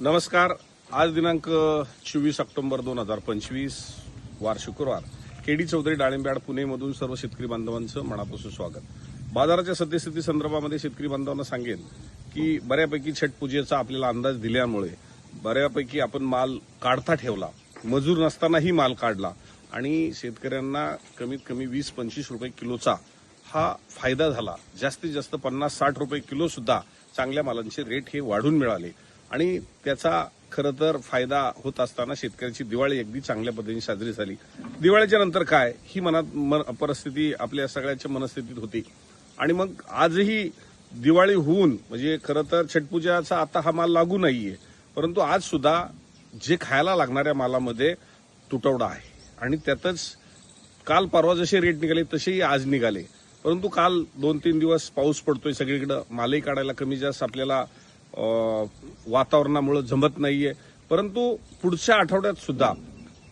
नमस्कार. आज दिनांक चोवीस ऑक्टोबर दोन हजार पंचवीस वार शुक्रवार. केडी चौधरी डाळिंब्याड पुणेमधून सर्व शेतकरी बांधवांचं मनापासून स्वागत. बाजाराच्या सद्यस्थिती संदर्भामध्ये शेतकरी बांधवांना सांगेन की बऱ्यापैकी छठ पूजेचा आपल्याला अंदाज दिल्यामुळे बऱ्यापैकी आपण माल काढता ठेवला. मजूर नसतानाही माल काढला आणि शेतकऱ्यांना कमीत कमी वीस पंचवीस रुपये किलोचा हा फायदा झाला. जास्तीत जास्त पन्नास साठ रुपये किलो सुद्धा चांगल्या मालांचे रेट हे वाढून मिळाले. आणि त्याचा खरं तर फायदा होत असताना शेतकऱ्याची दिवाळी अगदी चांगल्या पद्धतीने साजरी झाली. दिवाळीच्या नंतर काय? ही मनात मन- परिस्थिती आपल्या सगळ्याच्या मनस्थितीत होती. आणि मग आजही दिवाळी होऊन म्हणजे खरं तर छटपूजाचा आता हा माल लागू नाहीये परंतु आज सुद्धा जे खायला लागणाऱ्या मालामध्ये तुटवडा आहे. आणि त्यातच काल परवा जसे रेट निघाले तसेही आज निघाले. परंतु काल दोन तीन दिवस पाऊस पडतोय सगळीकडे मालही काढायला कमी जास्त आपल्याला वातावरणामुळे जमत नाहीये. परंतु पुढच्या आठवड्यात सुद्धा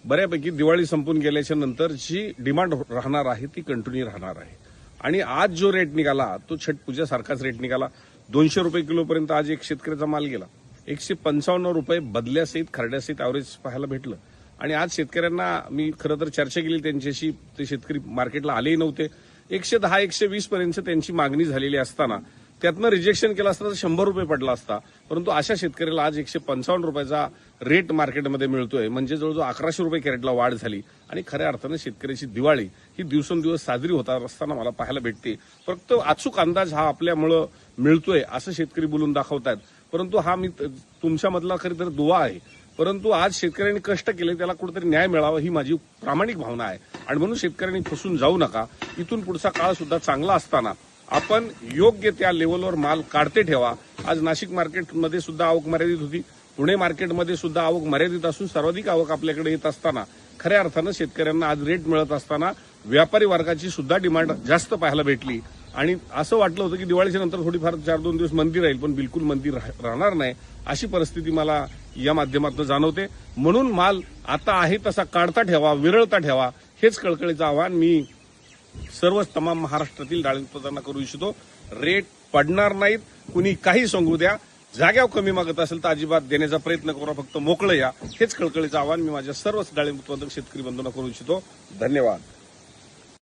बऱ्यापैकी दिवाळी संपून गेल्याच्यानंतर जी डिमांड राहणार आहे ती कंटिन्यू राहणार आहे. आणि आज जो रेट निघाला तो छठ पूजासारखाच रेट निघाला. दोनशे रुपये किलोपर्यंत आज एक शेतकऱ्याचा माल गेला. एकशे पंचावन्न रुपये बदल्यासहित खरड्यासहित ॲव्हरेज पाहायला भेटलं. आणि आज शेतकऱ्यांना मी खरं तर चर्चा केली त्यांच्याशी ते शेतकरी मार्केटला आलेही नव्हते. एकशे दहा एकशे वीस पर्यंत त्यांची मागणी झालेली असताना त्यातनं रिजेक्शन केलं असतं तर शंभर रुपये पडला असता. परंतु अशा शेतकऱ्याला आज एकशे पंचावन्न रुपयाचा रेट मार्केटमध्ये मिळतोय. म्हणजे जवळजवळ अकराशे रुपये कॅरेटला वाढ झाली. आणि खऱ्या अर्थानं शेतकऱ्याची दिवाळी ही दिवसेंदिवस साजरी होत असताना मला पाहायला भेटते. फक्त अचूक अंदाज हा आपल्यामुळं मिळतोय असं शेतकरी बोलून दाखवतात परंतु हा मी त- तुमच्यामधला खरी तर दुवा आहे. परंतु आज शेतकऱ्यांनी कष्ट केले त्याला कुठेतरी न्याय मिळावा ही माझी प्रामाणिक भावना आहे. आणि म्हणून शेतकऱ्यांनी फसून जाऊ नका. इथून पुढचा काळ सुद्धा चांगला असताना आपण योग्य त्या लेवलवर माल काढते ठेवा. आज नाशिक मार्केटमध्ये सुद्धा आवक मर्यादित होती. पुणे मार्केटमध्ये सुद्धा आवक मर्यादित असून सर्वाधिक आवक आपल्याकडे येत असताना खऱ्या अर्थानं शेतकऱ्यांना आज रेट मिळत असताना व्यापारी वर्गाची सुद्धा डिमांड जास्त पाहायला भेटली. आणि असं वाटलं होतं की दिवाळीच्या नंतर थोडीफार चार दोन दिवस मंदी राहील पण बिलकुल मंदी राहणार नाही. अशी परिस्थिती मला या माध्यमातून जाणवते. म्हणून माल आता आहे तसा काढता ठेवा विरळता ठेवा हेच कळकळीचं आव्हान मी सर्वच तमाम महाराष्ट्रातील डाळिंब उत्पादकांना करू इच्छितो. रेट पडणार नाहीत. कुणी काही सांगू द्या. जाग्यावर कमी मागत असेल तर अजिबात देण्याचा प्रयत्न करा. फक्त मोकळं या. हेच कळकळीचं आव्हान मी माझ्या सर्वच डाळिंब उत्पादक शेतकरी बंधूंना करू इच्छितो. धन्यवाद.